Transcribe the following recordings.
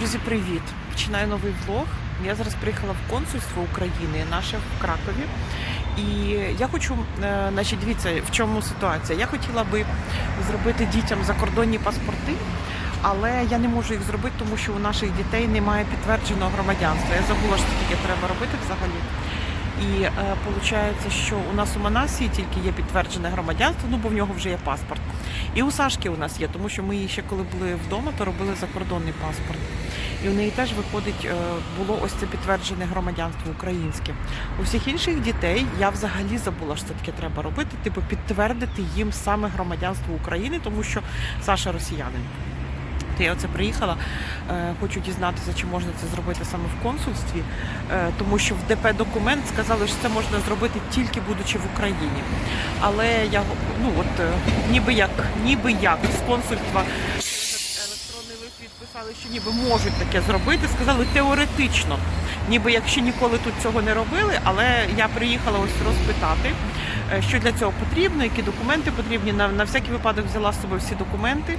Друзі, привіт! Починаю новий влог. Я зараз приїхала в консульство України, наше в Кракові. І я хочу, е, значить, дивіться, в чому ситуація. Я хотіла би зробити дітям закордонні паспорти, але я не можу їх зробити, тому що у наших дітей немає підтвердженого громадянства. Я забула, що таке треба робити взагалі. І е, виходить, що у нас у Манасії тільки є підтверджене громадянство, ну бо в нього вже є паспорт. І у Сашки у нас є, тому що ми її ще коли були вдома, то робили закордонний паспорт. І у неї теж виходить, е, було ось це підтверджене громадянство українське. У всіх інших дітей я взагалі забула, що це таке треба робити, типу підтвердити їм саме громадянство України, тому що Саша росіянин. Я оце приїхала, е, хочу дізнатися, чи можна це зробити саме в консульстві, е, тому що в ДП документ сказали, що це можна зробити тільки будучи в Україні. Але я ну от ніби як, ніби як з консульства відписали, що ніби можуть таке зробити. Сказали теоретично, ніби як ще ніколи тут цього не робили, але я приїхала ось розпитати, е, що для цього потрібно, які документи потрібні. На, на всякий випадок взяла з собою всі документи.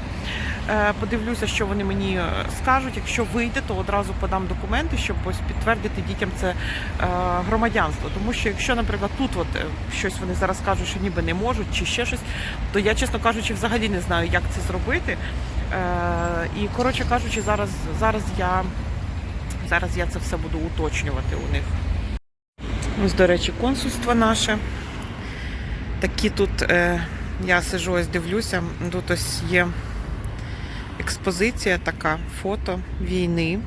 Е, Подивлюся, що вони мені е, скажуть. Якщо вийде, то одразу подам документи, щоб ось підтвердити дітям це громадянство. Тому що якщо, наприклад, тут от щось вони зараз кажуть, що ніби не можуть, чи ще щось, то я, чесно кажучи, взагалі не знаю, як це зробити. Е, І коротше кажучи, зараз, зараз я зараз я це все буду уточнювати у них. Ось, до речі, консульство наше. Такі тут е, я сижу, ось дивлюся. Тут ось є експозиція така, фото війни.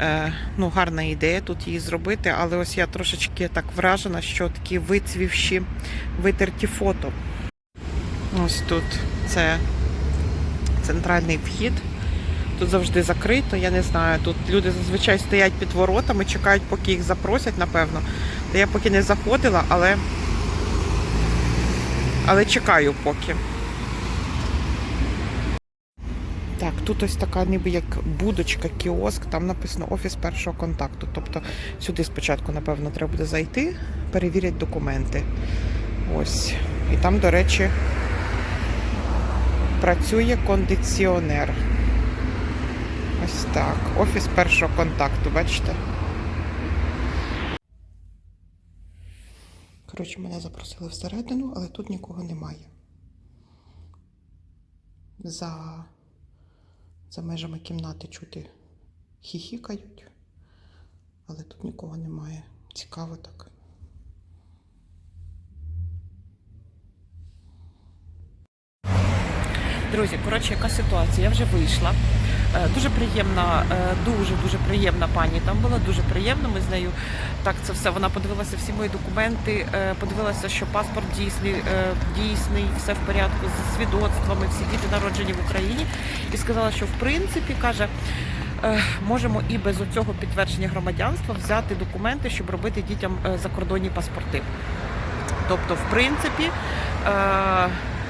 Е, ну, гарна ідея тут її зробити, але ось я трошечки так вражена, що такі вицвівші, витерті фото. Ось тут це центральний вхід. Тут завжди закрито, я не знаю. Тут люди зазвичай стоять під воротами, чекають, поки їх запросять, напевно. Та я поки не заходила, але, але чекаю поки. Так, тут ось така ніби як будочка, кіоск, там написано офіс першого контакту. Тобто сюди спочатку, напевно, треба буде зайти, перевірять документи. Ось. І там, до речі, працює кондиціонер. Ось так. Офіс першого контакту, бачите? Коротше, мене запросили всередину, але тут нікого немає. За, за межами кімнати чути хіхікають, але тут нікого немає. Цікаво так. Друзі, коротше, яка ситуація? Я вже вийшла. Е, Дуже приємна, дуже дуже приємна пані там була, дуже приємно. Ми з нею так це все. Вона подивилася всі мої документи, е, подивилася, що паспорт дійсний, е, дійсний, все в порядку з свідоцтвами, всі діти народжені в Україні, і сказала, що в принципі каже. Можемо і без цього підтвердження громадянства взяти документи, щоб робити дітям закордонні паспорти. Тобто, в принципі,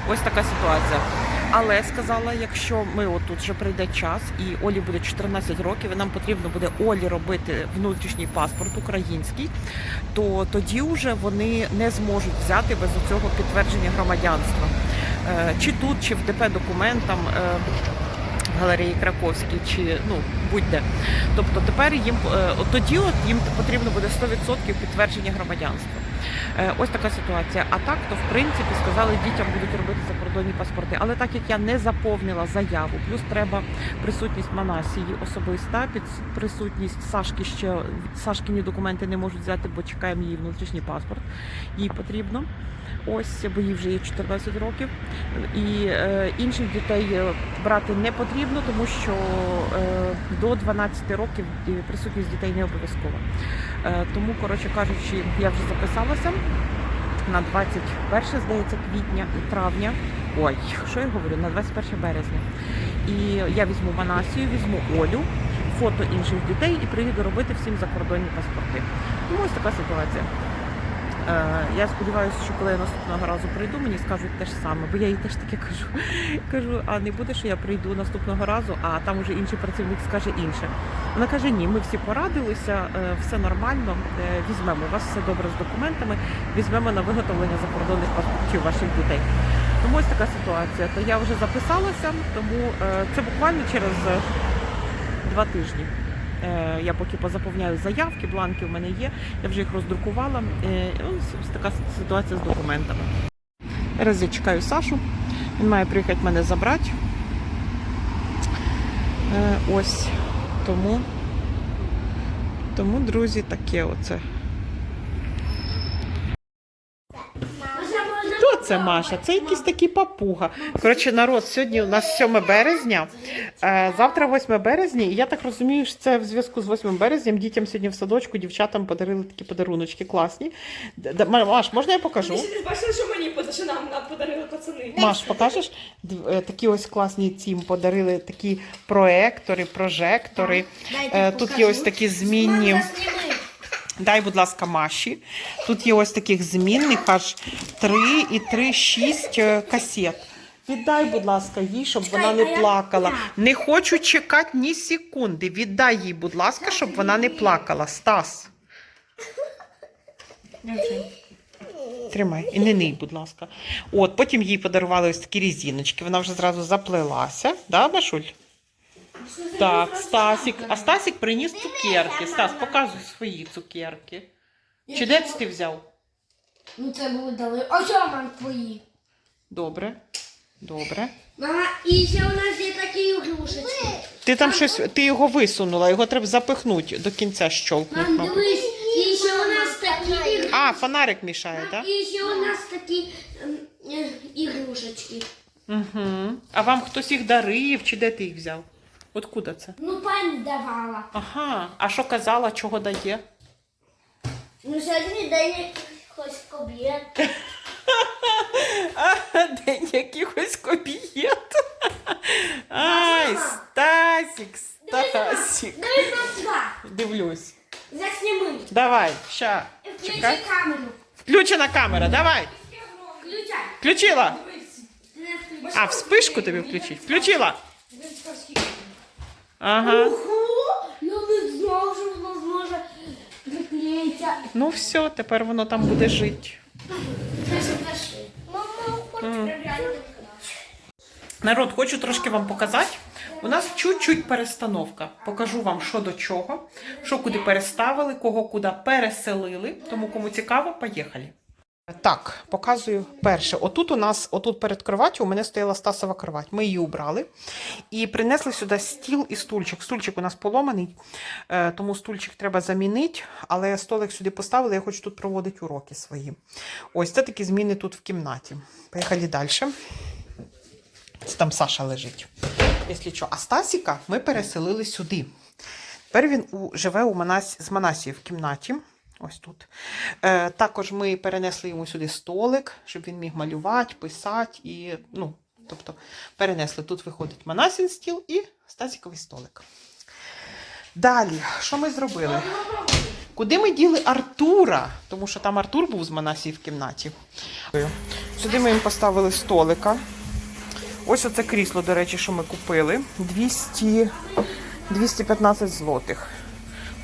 ось така ситуація. Але сказала, якщо ми отут вже прийде час, і Олі буде 14 років, і нам потрібно буде Олі робити внутрішній паспорт український, то тоді вже вони не зможуть взяти без цього підтвердження громадянства. Е, Чи тут, чи в ДП документам. е, в галереї Краковській чи ну будь-де. Тобто тепер їм е, от тоді от їм потрібно буде 100% підтвердження громадянства. Ось така ситуація. А так, то в принципі сказали, дітям будуть робити закордонні паспорти. Але так як я не заповнила заяву, плюс треба присутність Манасії особиста, під присутність Сашки ще Сашкині документи не можуть взяти, бо чекаємо її внутрішній паспорт. Їй потрібно. Ось, бо їй вже є 14 років. І е, інших дітей е, брати не потрібно, тому що е, до 12 років е, присутність дітей не обов'язкова. Е, тому, коротше кажучи, я вже записалася на 21, здається, квітня і травня. Ой, що я говорю, на 21 березня. І я візьму Манасію, візьму Олю, фото інших дітей і приїду робити всім закордонні паспорти. Тому ось така ситуація. Е, Я сподіваюся, що коли я наступного разу прийду, мені скажуть те ж саме, бо я їй теж таке кажу. Кажу, а не буде, що я прийду наступного разу, а там уже інший працівник скаже інше. Вона каже: ні, ми всі порадилися, е, все нормально, е, візьмемо. У вас все добре з документами, візьмемо на виготовлення закордонних паспортів ваших дітей. Тому ось така ситуація. То я вже записалася, тому е, це буквально через два тижні. Е, Я поки позаповняю заявки, бланки в мене є. Я вже їх роздрукувала. Е, Ось, така ситуація з документами. Зараз я чекаю Сашу. Він має приїхати мене забрати. Е, Ось тому. Тому, друзі, таке оце. Хто це Маша? Це якийсь такий папуга. Коротше, народ, сьогодні у нас 7 березня, е, завтра 8 березня, і я так розумію, що це в зв'язку з 8 березням дітям сьогодні в садочку, дівчатам подарили такі подаруночки класні. Маш, можна я покажу? Не бачили, що мені що нам, нам подарили пацани. Маш, покажеш? Е, Такі ось класні цім подарили такі проектори, прожектори. Е, Тут є ось такі змінні. Дай, будь ласка, Маші. Тут є ось таких змінних аж 3 і 3, 6 е, касет. Віддай, будь ласка, їй, щоб вона не плакала. Не хочу чекати ні секунди. Віддай їй, будь ласка, щоб вона не плакала. Стас. Тримай і не ний, будь ласка. От, потім їй подарували ось такі різіночки. Вона вже зразу заплелася. Да, Машуль? Так, Стасік. А Стасік приніс цукерки. Стас, показуй свої цукерки. Чи де це ти взяв? Ну це були дали. Ось мам твої. Добре. Добре. Мама, і ще у нас є такі ігрушечки. Ти там щось, ти його висунула, його треба запихнути до кінця щолкнути. Мам, мабуть. дивись, і ще у нас такі ігрушечки. А, фонарик мішає, так? І ще у нас такі ем, е, ігрушечки. Угу. А вам хтось їх дарив, чи де ти їх взяв? Откуда це? Ну, пані давала. Ага. А що казала, чого дає? Ну, сьогодні день якихось кобєт. День якихось кобієт. Ай, Стасік, Стасік. Дивлюсь. Засніми. Давай, ща. Включи Чекай. камеру. Включена камера, давай. Включай. Включила. Не включай. А, вспишку тобі включить. Включила. Ага. Ого, я не знав, що воно зможе приклеїтися. Ну все, тепер воно там буде жити. Народ, хочу трошки вам показати. У нас чуть-чуть перестановка. Покажу вам, що до чого, що куди переставили, кого куди переселили. Тому кому цікаво, поїхали. Так, показую перше. Отут у нас, отут перед кроваттю, у мене стояла Стасова кровать. Ми її убрали і принесли сюди стіл і стульчик. Стульчик у нас поломаний, е, тому стульчик треба замінити, але столик сюди поставили, я хочу тут проводити уроки свої. Ось це такі зміни тут в кімнаті. Поїхали далі. Це там Саша лежить. Якщо що. А Стасіка ми переселили сюди. Тепер він живе у Манас, з Манасією в кімнаті. Ось тут. Е, також ми перенесли йому сюди столик, щоб він міг малювати, писати. І, ну, тобто перенесли. Тут виходить Манасін стіл і Стасіковий столик. Далі, що ми зробили? Куди ми діли Артура? Тому що там Артур був з Манасії в кімнаті. Сюди ми їм поставили столика. Ось оце крісло, до речі, що ми купили. 200, 215 злотих.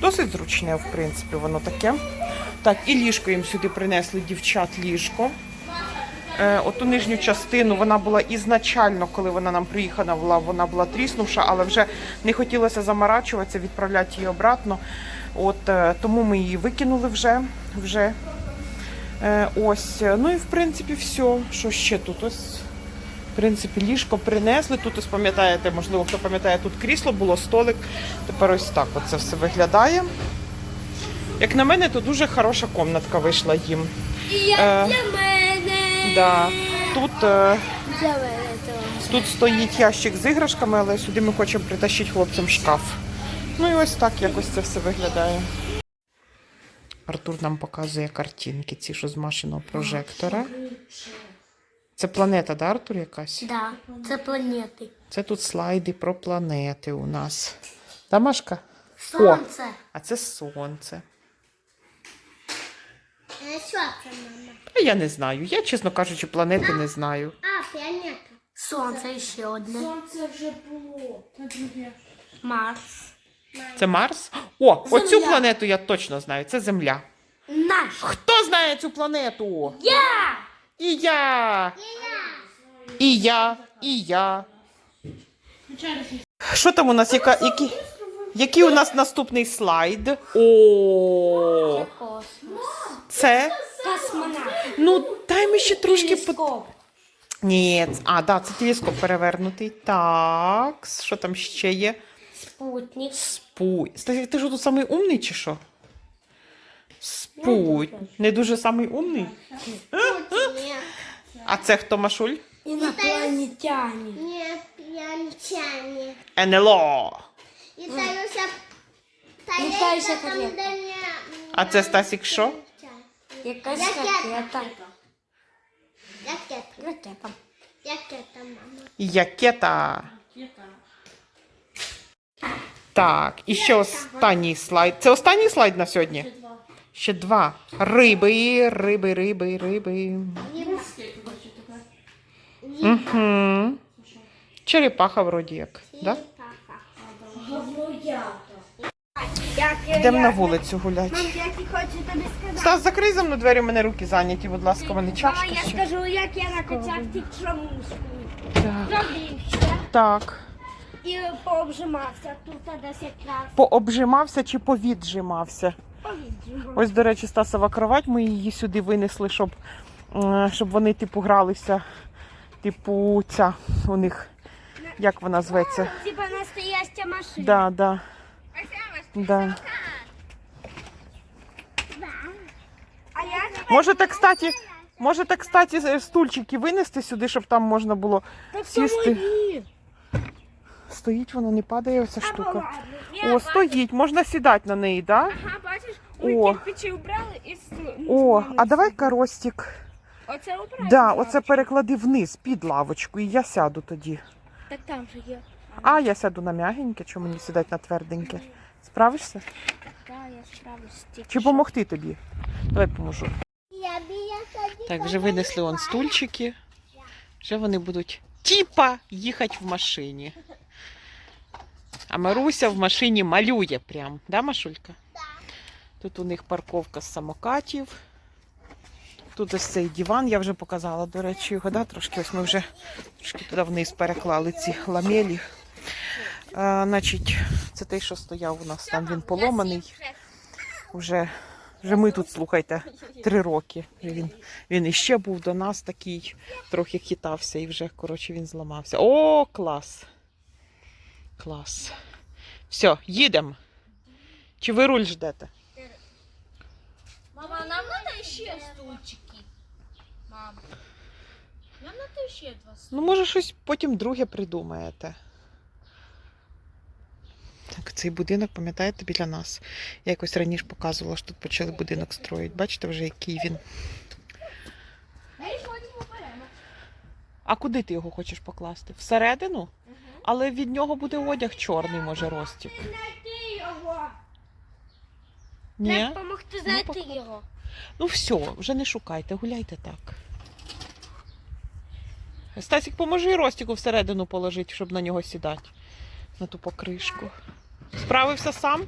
Досить зручне, в принципі, воно таке. Так, і ліжко їм сюди принесли дівчат ліжко. Е, оту нижню частину вона була ізначально, коли вона нам приїхала, була, вона була тріснувша, але вже не хотілося заморачуватися, відправляти її обратно. От, е, тому ми її викинули вже. вже. Е, ось. Ну і в принципі все. Що ще тут? Ось. В принципі, ліжко принесли. Тут ось пам'ятаєте, можливо, хто пам'ятає, тут крісло було, столик. Тепер ось так це все виглядає. Як на мене, то дуже хороша комнатка вийшла їм. І я Е, для мене. Да. Тут, е, Для мене тут стоїть ящик з іграшками, але сюди ми хочемо притащити хлопцям шкаф. Ну і ось так якось це все виглядає. Артур нам показує картинки, ці що з машиного прожектора. Це планета, да, Артур, якась? Да, це планети. Це тут слайди про планети у нас. Та Машка? Сонце. А це сонце. А що це, мама? А я не знаю. Я, чесно кажучи, планети не знаю. А, планета. Сонце ще одне. Сонце вже було. Марс. Це Марс? О, оцю планету я точно знаю. Це Земля. Наш. Хто знає цю планету? Я! І я. І я. І я. Що там у нас? Яка, які... Який у нас наступний слайд? О, це. Космонавт. Ну, дай ми ще трошки по. Телескоп. Ні, а, да, це телескоп перевернутий. Так, що там ще є? Спутник. Стасік, ти ж тут самий умний чи що? Спуй. Не дуже самий умний? А це хто Машуль? Инопланетяне. Не. НЛО. Літаюся не... А це Стасік що? Якась Ракета. ракета. Ракета. Ракета. Ракета, мама. Якета. Так, і ще останній слайд. Це останній слайд на сьогодні? Ще два. Риби, риби, риби, риби. Угу. Черепаха вроді як. Да? Йдемо на вулицю гуляти. Я хочу тобі сказати. Стас, закрий за мною двері, у мене руки зайняті, будь ласка, мене чашка Я ще. скажу, як я накачав ті чомусь. Так. Пробігся так. і пообжимався тут десь якраз. Пообжимався чи повіджимався? Ось, до речі, Стасова кровать, ми її сюди винесли, щоб, щоб вони, типу, гралися. Типу, ця у них, як вона зветься? Типа настояща машина. Да, да. Да. Можете, кстати, можете, кстати, е, стульчики винести сюди, щоб там можна було сісти. Стоїть воно, не падає оця штука. О, стоїть, можна сідати на неї, да? О. кирпичі убрали і с- О, а давай каростік. Оце убрали. Да, оце переклади вниз під лавочку, і я сяду тоді. Так там же є. А, я сяду на м'ягеньке, чому мені сідати на тверденьке? Справишся? Так, я справлюсь. тільки Чи що. допомогти тобі? Давай поможу. Так, вже винесли он стульчики. Вже вони будуть тіпа їхати в машині. А Маруся в машині малює прям, да, Машулька? Тут у них парковка з самокатів. Тут ось цей диван, я вже показала, до речі, його, да, трошки ось ми вже трошки туди вниз переклали ці ламелі. А, значить, це той, що стояв у нас там, він поломаний. Вже, вже ми тут, слухайте, три роки. Він, він іще був до нас такий, трохи хитався і вже, коротше, він зламався. О, клас! Клас. Все, їдемо. Чи ви руль ждете? Мама, нам треба ще стульчики. Мам. Нам треба ще два стульчики. Ну, може, щось потім друге придумаєте. Так, цей будинок, пам'ятаєте, біля нас. Я якось раніше показувала, що тут почали будинок строїти. Бачите вже, який він. А куди ти його хочеш покласти? Всередину? Але від нього буде одяг чорний, може, ростік. Його. Допомогти знайти знайти його. Ну все, вже не шукайте, гуляйте так. Стасік, поможи Ростіку всередину положити, щоб на нього сідати. На ту покришку. Справився сам?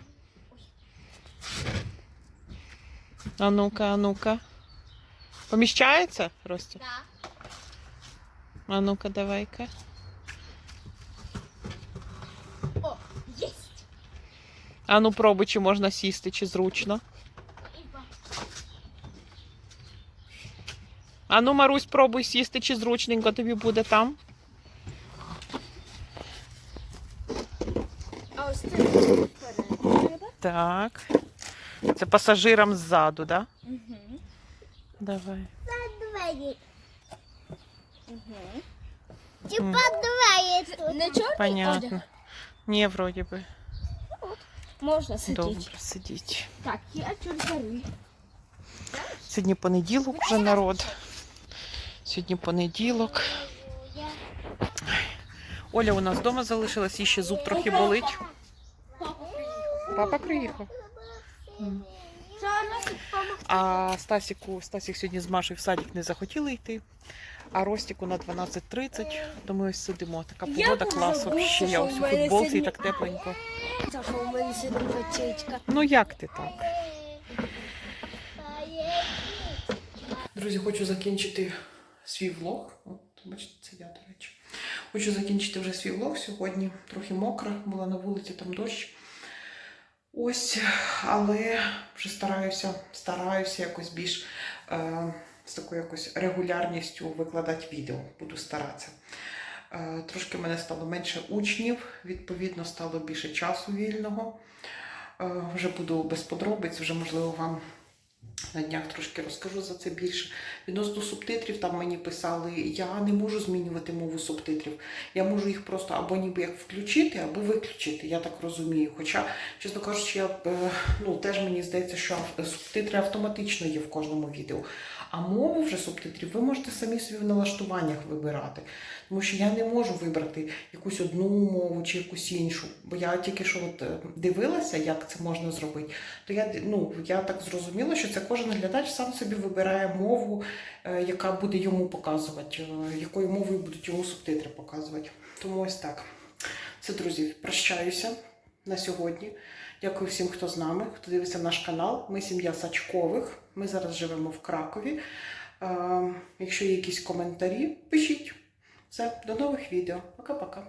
А ну-ка, а ну-ка. Поміщається, Ростік? Так. А ну-ка, давай-ка. А ну пробуй, чи можна сісти, чи зручно. А ну, Марусь, пробуй сісти, чи зручненько тобі буде там. А ось це. Так. Це пасажирам ззаду, да? Угу. Давай. Двері. Угу. Типа двері тут. Не чорний Понятно. одяг? Ні, вроді би. Можна сидіти. Добре, сидіть. Так, я чорний. Сьогодні понеділок вже народ. Сьогодні понеділок. Оля у нас вдома залишилась, їй ще зуб трохи болить. Папа приїхав. А Стасіку, Стасік сьогодні з Машею в садик не захотіли йти. А Ростіку на 12.30, то ми ось сидимо. Така погода клас вообще. Я ось у футболці і так тепленько. Ну як ти так? Друзі, хочу закінчити свій влог. От, бачите, це я, до речі. Хочу закінчити вже свій влог сьогодні. Трохи мокро, була на вулиці, там дощ. Ось, але вже стараюся, стараюся якось більш е, з такою якось регулярністю викладати відео. Буду старатися. Е, трошки в мене стало менше учнів, відповідно, стало більше часу вільного. Е, вже буду без подробиць, вже можливо вам на днях трошки розкажу за це більше. Відносно субтитрів, там мені писали, я не можу змінювати мову субтитрів. Я можу їх просто або ніби як включити, або виключити, я так розумію. Хоча, чесно кажучи, я е, ну, теж мені здається, що субтитри автоматично є в кожному відео. А мову вже субтитрів ви можете самі собі в налаштуваннях вибирати. Тому що я не можу вибрати якусь одну мову чи якусь іншу. Бо я тільки що от е, дивилася, як це можна зробити, то я, ну, я так зрозуміла, що це кожен глядач сам собі вибирає мову, е, яка буде йому показувати, е, якою мовою будуть йому субтитри показувати. Тому ось так. Це, друзі, прощаюся на сьогодні. Дякую всім, хто з нами, хто дивиться наш канал. Ми сім'я Сачкових. Ми зараз живемо в Кракові. Е, Якщо є якісь коментарі, пишіть. Все, до нових відео. Пока-пока.